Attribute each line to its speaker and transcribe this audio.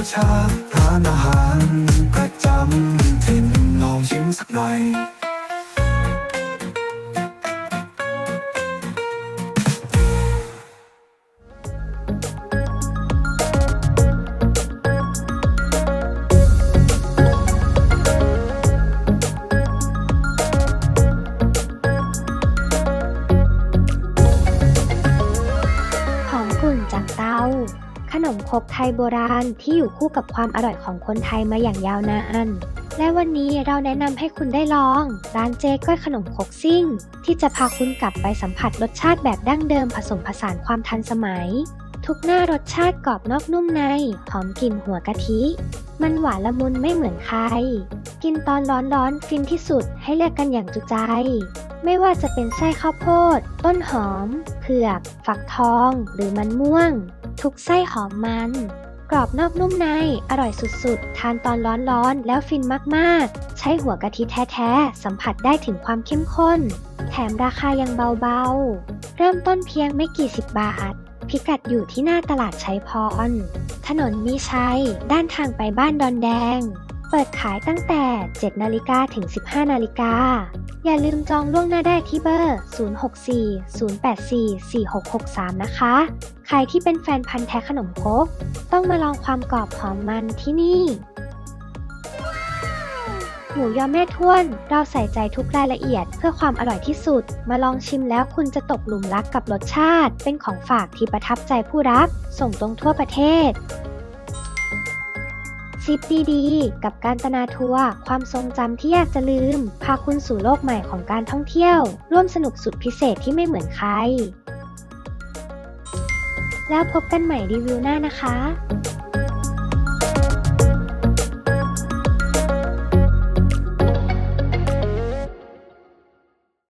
Speaker 1: สชาติร้านอาหารประจำถิ่นลองชิมสักหน่อย
Speaker 2: หอมกลุ่นจากเตา ขนมครกไทยโบราณที่อยู่คู่กับความอร่อยของคนไทยมาอย่างยาวนานและวันนี้เราแนะนำให้คุณได้ลอง ร้านเจ๊ก้อยขนมครกซิ่ง ที่จะพาคุณกลับไปสัมผัสรสชาติแบบดั้งเดิมผสมผสานความทันสมัย ทุกหน้ารสชาติกรอบนอกนุ่มใน หอมกลิ่นหัวกะทิ มันหวานละมุนไม่เหมือนใคร กินตอนร้อนๆฟินที่สุดให้เลือกกันอย่างจุใจ ไม่ว่าจะเป็นไส้ข้าวโพด ต้นหอม เผือก ฝักทอง หรือมันม่วง ทุกไส้หอมมัน กรอบนอกนุ่มใน อร่อยสุดๆ ทานตอนร้อนๆ แล้วฟินมากๆ ใช้หัวกะทิแท้ๆ สัมผัสได้ถึงความเข้มข้น แถมราคายังเบาๆ เริ่มต้นเพียงไม่กี่สิบบาท พิกัดอยู่ที่หน้าตลาดชัยพร ถนนมีชัย ด้านทางไปบ้านดอนแดง เปิดขายตั้งแต่ 7 นาฬิกาถึง 15 นาฬิกา อย่าลืมจองล่วงหน้าได้ที่เบอร์ 064-084-4663 นะคะ ใครที่เป็นแฟนพันธ์แท้ขนมครกต้องมาลองความกรอบหอมมันที่นี่หมูยอแม่ท้วน เราใส่ใจทุกรายละเอียดเพื่อความอร่อยที่สุด มาลองชิมแล้วคุณจะตกหลุมรักกับรสชาติ เป็นของฝากที่ประทับใจผู้รับส่งตรงทั่วประเทศ ชิปดีๆ กับการตนาทัวร์ความทรงจำที่อยากจะลืม พาคุณสู่โลกใหม่ของการท่องเที่ยว ร่วมสนุกสุดพิเศษที่ไม่เหมือนใคร แล้วพบกันใหม่รีวิวหน้านะคะ